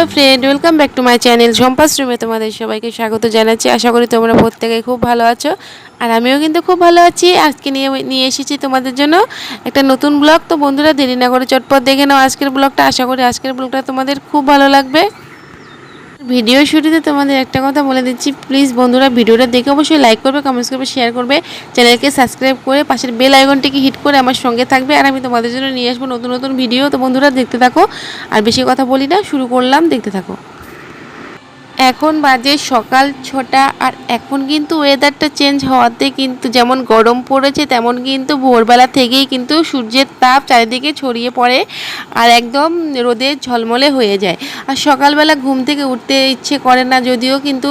Hello friend welcome back to my channel সম্পাস রুমে তোমাদের সবাইকে স্বাগত জানাচ্ছি। আশা করি তোমরা প্রত্যেকে খুব ভালো আছো। আর আমিও কিন্তু খুব ভালো আছি। আজকে নিয়ে নিয়ে এসেছি তোমাদের জন্য একটা নতুন ব্লগ তো বন্ধুরা দেরি না করে চটপট দেখে নাও আজকের ব্লগটা আশা করি আজকের ব্লগটা তোমাদের খুব ভালো লাগবে। ভিডিও শুরুতে তোমাদের একটা কথা বলে দিচ্ছি। প্লিজ বন্ধুরা, ভিডিওটা দেখে অবশ্যই লাইক করবে কমেন্টস করবে শেয়ার করবে। চ্যানেলকে সাবস্ক্রাইব করে পাশের বেল আইকনটিকে হিট করে আমার সঙ্গে থাকবে। আর আমি তোমাদের জন্য নিয়ে আসব নতুন নতুন ভিডিও। তো বন্ধুরা, দেখতে থাকো। আর বেশি কথা বলি না, শুরু করলাম, দেখতে থাকো। এখন বাজে সকাল ছটা আর এখন কিন্তু ওয়েদারটা চেঞ্জ হওয়াতে কিন্তু যেমন গরম পড়েছে, তেমন কিন্তু ভোরবেলা থেকেই কিন্তু সূর্যের তাপ চারিদিকে ছড়িয়ে পড়ে আর একদম রোদে ঝলমলে হয়ে যায়। আর সকালবেলা ঘুম থেকে উঠতে ইচ্ছে করে না, যদিও কিন্তু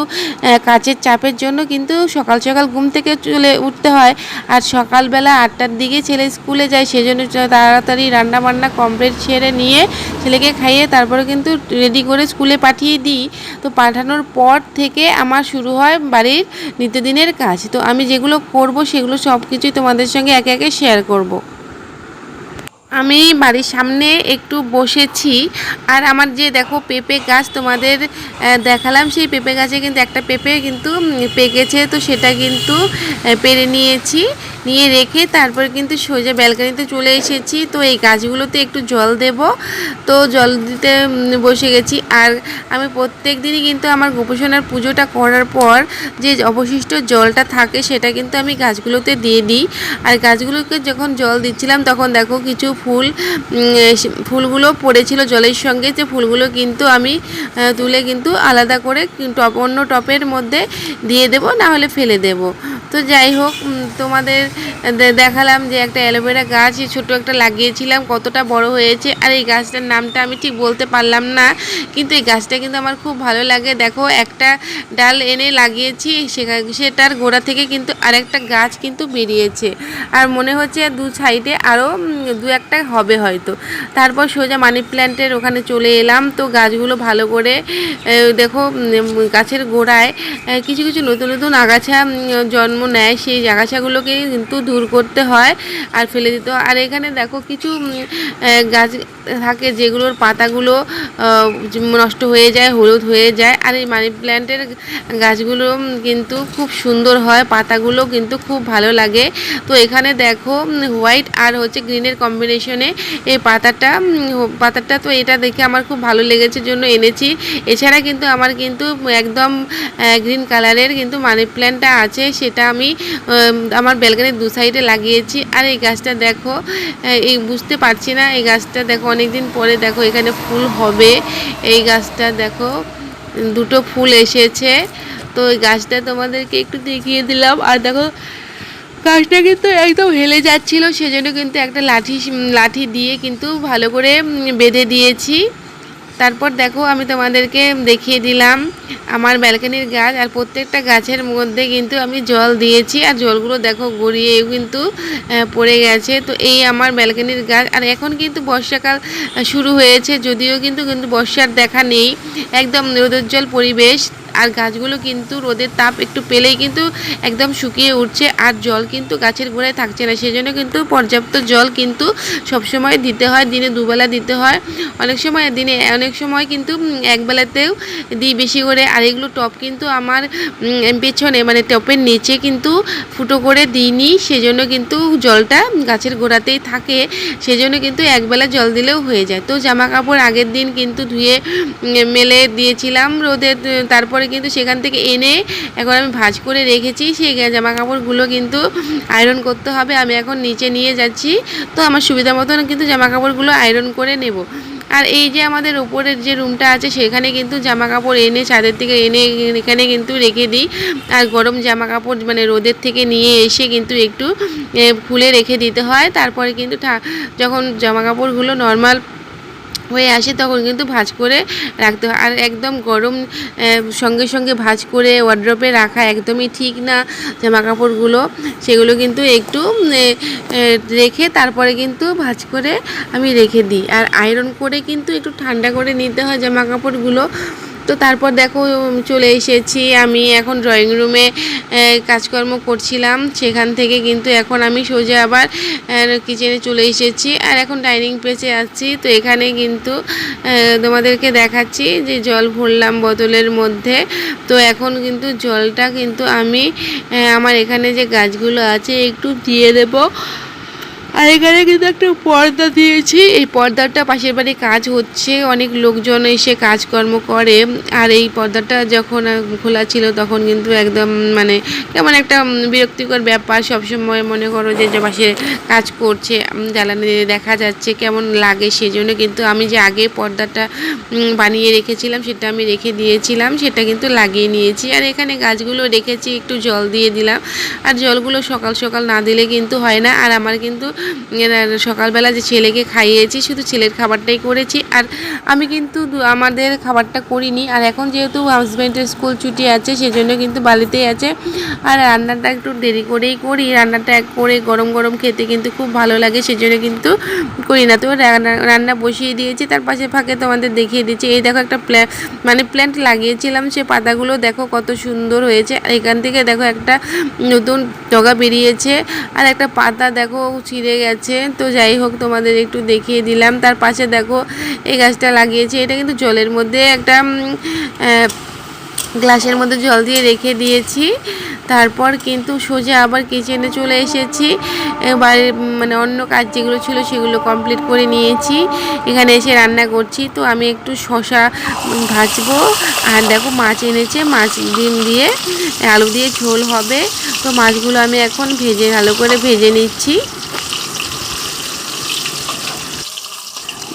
কাজের চাপের জন্য কিন্তু সকাল সকাল ঘুম থেকে চলে উঠতে হয়। আর সকালবেলা আটটার দিকে ছেলে স্কুলে যায়, সেজন্য তাড়াতাড়ি রান্না বান্না কমপ্লিট সেরে নিয়ে ছেলেকে খাইয়ে তারপরে কিন্তু রেডি করে স্কুলে পাঠিয়ে দিই। তো পাঠানোর পর থেকে আমার শুরু হয় বাড়ির নিত্যদিনের কাজ। তো আমি যেগুলো করব, সেগুলো সব কিছুই তোমাদের সঙ্গে একে একে শেয়ার করব। আমি বাড়ির সামনে একটু বসেছি আর আমার যে দেখো পেঁপে গাছ তোমাদের দেখালাম, সেই পেঁপে গাছে কিন্তু একটা পেঁপে কিন্তু পেকেছে। তো সেটা কিন্তু পেরে নিয়েছি। নিয়ে রেখে তারপর কিন্তু সোজা ব্যালকানিতে চলে এসেছি। তো এই গাছগুলোতে একটু জল দেব। তো জল দিতে বসে গেছি। আর আমি প্রত্যেক দিনই কিন্তু আমার গোপোষণার পুজোটা করার পর যে অবশিষ্ট জলটা থাকে সেটা কিন্তু আমি গাছগুলোতে দিয়ে দিই। আর গাছগুলোকে যখন জল দিচ্ছিলাম তখন দেখো কিছু ফুল ফুলগুলো পড়েছিল জলের সঙ্গে। যে ফুলগুলো কিন্তু আমি তুলে কিন্তু আলাদা করে টপ, অন্য টপের মধ্যে দিয়ে দেব, না হলে ফেলে দেব। তো যাই হোক তোমাদের দেখালাম যে একটা অ্যালোভেরা গাছ ছোট একটা লাগিয়েছিলাম, কতটা বড় হয়েছে। আর এই গাছটার নামটা আমি ঠিক বলতে পারলাম না, কিন্তু এই গাছটা কিন্তু আমার খুব ভালো লাগে। দেখো, একটা ডাল এনে লাগিয়েছি সেটার গোড়া থেকে কিন্তু আরেকটা গাছ কিন্তু বেরিয়েছে। আর মনে হচ্ছে দু সাইডে আরও দু একটা হবে হয়তো। তারপর সোজা মানি প্ল্যান্টের ওখানে চলে এলাম। তো গাছগুলো ভালো করে দেখো গাছের গোড়ায় কিছু কিছু নতুন নতুন আগাছা জন্ম নেয়। সেই আগাছাগুলোকে কিন্তু দূর করতে হয় আর ফেলে দিতে আর এখানে দেখো কিছু গাছ থাকে যেগুলোর পাতাগুলো নষ্ট হয়ে যায়, হলুদ হয়ে যায়। আর এই মানি প্ল্যান্টের গাছগুলো কিন্তু খুব সুন্দর হয়। পাতাগুলো কিন্তু খুব ভালো লাগে। তো এখানে দেখো হোয়াইট আর হচ্ছে গ্রিনের কম্বিনেশনে এই পাতাটা পাতাটা তো এটা দেখে আমার খুব ভালো লেগেছে জন্য এনেছি। এছাড়া কিন্তু আমার কিন্তু একদম গ্রিন কালারের কিন্তু মানি প্ল্যান্টটা আছে। সেটা আমি আমার আমার ব্যালকানির দু সাইডে লাগিয়েছি। আর এই গাছটা দেখো এই বুঝতে পারছি না, এই গাছটা দেখো অনেকদিন পরে দেখো এখানে ফুল হবে। এই গাছটা দেখো, দুটো ফুল এসেছে। তো ওই গাছটা তোমাদেরকে একটু দেখিয়ে দিলাম। আর দেখো, গাছটা কিন্তু একদম হেলে যাচ্ছিল, সেজন্য কিন্তু একটা লাঠি লাঠি দিয়ে কিন্তু ভালো করে বেঁধে দিয়েছি। তারপর দেখো আমি তোমাদেরকে দেখিয়ে দিলাম আমার ব্যালকানির গাছ আর প্রত্যেকটা গাছের মধ্যে কিন্তু আমি জল দিয়েছি আর জলগুলো দেখো গড়িয়েও কিন্তু পড়ে গেছে। তো এই আমার ব্যালকানির গাছ আর এখন কিন্তু বর্ষাকাল শুরু হয়েছে, যদিও কিন্তু কিন্তু বর্ষার দেখা নেই। একদম রোদোজ্জ্বল পরিবেশ। আর গাছগুলো কিন্তু রোদের তাপ একটু পেলেই কিন্তু একদম শুকিয়ে উঠছে আর জল কিন্তু গাছের গোড়ায় থাকছে না। সেজন্য কিন্তু পর্যাপ্ত জল কিন্তু সবসময় দিতে হয় দিনে দুবেলা দিতে হয়। অনেক সময় দিনে অনেক সময় কিন্তু একবেলাতেও দিই বেশি করে। আর এগুলো টপ কিন্তু আমার পেছনে মানে টপের নিচে কিন্তু ফুটো করে দিইনি। সেজন্য কিন্তু জলটা গাছের গোড়াতেই থাকে। সেজন্য কিন্তু একবেলা জল দিলেও হয়ে যায়। তো জামা কাপড় আগের দিন কিন্তু ধুয়ে মেলে দিয়েছিলাম রোদে। উম, তারপরে কিন্তু সেখান থেকে এনে এখন আমি ভাঁজ করে রেখেছি। সেই জামা কাপড়গুলো কিন্তু আয়রন করতে হবে। আমি এখন নিচে নিয়ে যাচ্ছি। তো আমার সুবিধা মতন কিন্তু জামা কাপড়গুলো আয়রন করে নেব। আর এই যে আমাদের উপরের যে রুমটা আছে, সেখানে কিন্তু জামা কাপড় এনে ছাদের থেকে এনে এখানে কিন্তু রেখে দিই। আর গরম জামা কাপড় মানে রোদের থেকে নিয়ে এসে কিন্তু একটু খুলে রেখে দিতে হয়। তারপরে কিন্তু যখন জামা কাপড়গুলো নর্মাল হয়ে আসে, তখন কিন্তু ভাজ করে রাখতে হয়। আর একদম গরম সঙ্গে সঙ্গে ভাজ করে ওয়ার্ড্রপে রাখা একদমই ঠিক না জামা কাপড়গুলো সেগুলো কিন্তু একটু রেখে তারপরে কিন্তু ভাজ করে আমি রেখে দিই। আর আয়রন করে কিন্তু একটু ঠান্ডা করে নিতে হয় জামা কাপড়গুলো তো তারপর দেখো চলে এসেছি আমি এখন ড্রয়িং রুমে কাজকর্ম করছিলাম। সেখান থেকে কিন্তু এখন আমি সোজা আবার কিচেনে চলে এসেছি। আর এখন ডাইনিং প্লেসে আছি। তো এখানে কিন্তু তোমাদেরকে দেখাচ্ছি যে জল ভরলাম বোতলের মধ্যে। তো এখন কিন্তু জলটা কিন্তু আমি আমার এখানে যে গাছগুলো আছে, একটু দিয়ে দেবো। আর এখানে কিন্তু একটা পর্দা দিয়েছি। এই পর্দাটা পাশের বাড়ি কাজ হচ্ছে, অনেক লোকজন এসে কাজকর্ম করে। আর এই পর্দাটা যখন খোলা ছিল তখন কিন্তু একদম মানে কেমন একটা বিরক্তিকর ব্যাপার। সবসময় মনে করো যে পাশে কাজ করছে জ্বালানি দেখা যাচ্ছে কেমন লাগে সেজন্য কিন্তু আমি যে আগে পর্দাটা বানিয়ে রেখেছিলাম সেটা আমি রেখে দিয়েছিলাম, সেটা কিন্তু লাগিয়ে নিয়েছি। আর এখানে গাছগুলো রেখেছি, একটু জল দিয়ে দিলাম। আর জলগুলো সকাল সকাল না দিলে কিন্তু হয় না। আর আমার কিন্তু সকালবেলা যে ছেলেকে খাইয়েছি, শুধু ছেলের খাবারটাই করেছি। আর আমি কিন্তু আমাদের খাবারটা করিনি। আর এখন যেহেতু হাজব্যান্ডের স্কুল ছুটি আছে, সেজন্য কিন্তু বাড়িতেই আছে। আর রান্নাটা একটু দেরি করেই করি। রান্নাটা এক করে গরম গরম খেতে কিন্তু খুব ভালো লাগে, সেজন্য কিন্তু করি না। তো রান্না বসিয়ে দিয়েছি। তার পাশে ফাঁকে তোমাদের দেখিয়ে দিচ্ছি। এই দেখো একটা প্ল্যা মানে প্ল্যান্ট লাগিয়েছিলাম। সে পাতাগুলো দেখো কত সুন্দর হয়েছে। এখান থেকে দেখো একটা নতুন ডগা বেরিয়েছে। আর একটা পাতা দেখো ছিঁড়ে গেছে। তো যাই হোক, তোমাদের একটু দেখিয়ে দিলাম। তার পাশে দেখো, এই গাছটা লাগিয়েছে। এটা কিন্তু জলের মধ্যে একটা গ্লাসের মধ্যে জল দিয়ে রেখে দিয়েছি। তারপর কিন্তু সোজা আবার কিচেনে চলে এসেছি। এবার মানে অন্য কাজ যেগুলো ছিল সেগুলো কমপ্লিট করে নিয়েছি। এখানে এসে রান্না করছি। তো আমি একটু শশা ভাজবো। আর দেখো, মাছ এনেছে। মাছ ডিম দিয়ে, আলু দিয়ে ঝোল হবে। তো মাছগুলো আমি এখন ভেজে, ভালো করে ভেজে নিচ্ছি।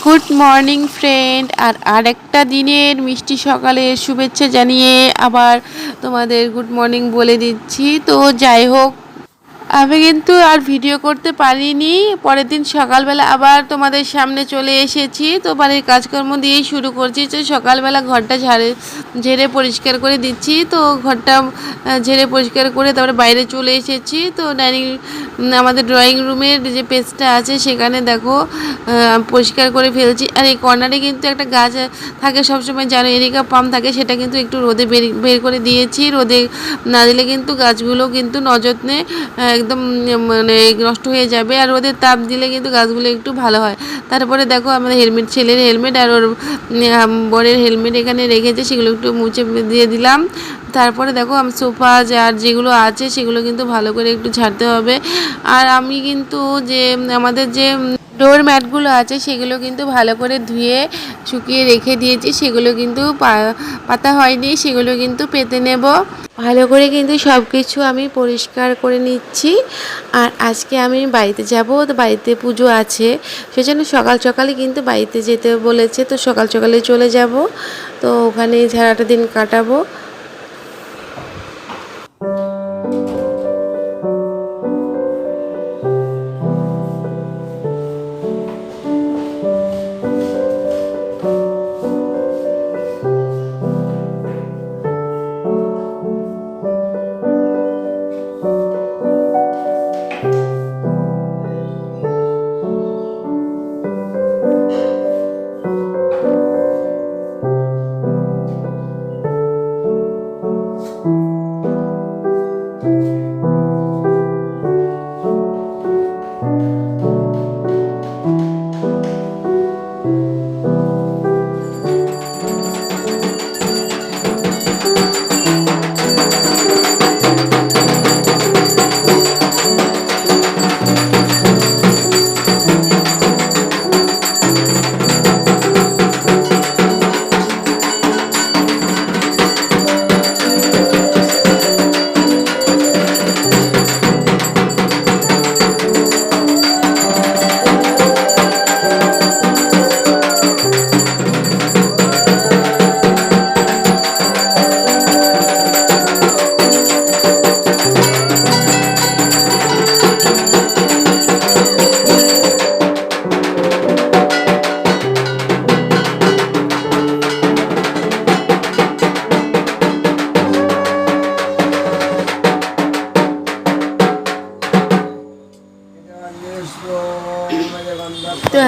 গুড মর্নিং ফ্রেন্ড আর আরেকটা দিনের মিষ্টি সকালের শুভেচ্ছা জানিয়ে আবার তোমাদের গুড মর্নিং বলে দিচ্ছি। তো যাই হোক আমি কিন্তু আর ভিডিও করতে পারিনি। পরের দিন সকালবেলা আবার তোমাদের সামনে চলে এসেছি। তো বাড়ির কাজকর্ম দিয়েই শুরু করছি। তো সকালবেলা ঘরটা ঝাড়ে, ঝেড়ে পরিষ্কার করে দিচ্ছি। তো ঘরটা ঝেড়ে পরিষ্কার করে তারপরে বাইরে চলে এসেছি। তো ডাইনিং, আমাদের ড্রয়িং রুমের যে পেজটা আছে সেখানে দেখো পরিষ্কার করে ফেলছি। আর এই কর্নারে কিন্তু একটা গাছ থাকে সবসময় জানো এরিকা পাম থাকে সেটা কিন্তু একটু রোদে বের বের করে দিয়েছি। রোদে না দিলে কিন্তু গাছগুলো কিন্তু নযত্নে একদম মানে নষ্ট হয়ে যাবে আর ওদের তাপ দিলে কিন্তু গাছগুলো একটু ভালো হয়। তারপরে দেখো আমাদের হেলমেট, ছেলের হেলমেট আর ওর বরের হেলমেট এখানে রেখেছে, সেগুলো একটু মুছে দিয়ে দিলাম। তারপরে দেখো আমি, সোফা আর যেগুলো আছে সেগুলো কিন্তু ভালো করে একটু ছাড়তে হবে। আর আমি কিন্তু যে, আমাদের যে ডোর ম্যাটগুলো আছে, সেগুলো কিন্তু ভালো করে ধুয়ে শুকিয়ে রেখে দিয়েছি, সেগুলো কিন্তু পাতা হয়নি, সেগুলো কিন্তু পেতে নেব। ভালো করে কিন্তু সব কিছু আমি পরিষ্কার করে নিচ্ছি। আর আজকে আমি বাড়িতে যাব, তো বাড়িতে পুজো আছে, সেজন্য সকাল সকালে কিন্তু বাড়িতে যেতে বলেছে, তো সকাল সকালে চলে যাব। তো ওখানে সারাটা দিন কাটাবো।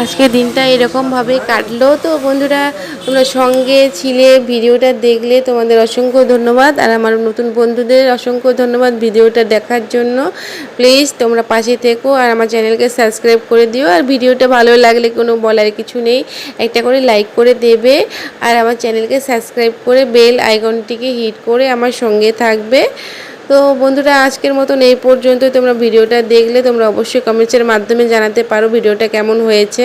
আজকে দিনটা এরকমভাবে কাটলো। তো বন্ধুরা, তোমরা সঙ্গে ছিলে ভিডিওটা দেখলে তোমাদের অসংখ্য ধন্যবাদ। আর আমার নতুন বন্ধুদের অসংখ্য ধন্যবাদ ভিডিওটা দেখার জন্য। প্লিজ তোমরা পাশে থেকো আর আমার চ্যানেলকে সাবস্ক্রাইব করে দিও। আর ভিডিওটা ভালো লাগলে কোনো বলার কিছু নেই, একটা করে লাইক করে দেবে। আর আমার চ্যানেলকে সাবস্ক্রাইব করে বেল আইকনটিকে হিট করে আমার সঙ্গে থাকবে। তো বন্ধুরা, আজকের মতন এই পর্যন্ত তোমরা ভিডিওটা দেখলে তোমরা অবশ্যই কমেন্টসের মাধ্যমে জানাতে পারো ভিডিওটা কেমন হয়েছে।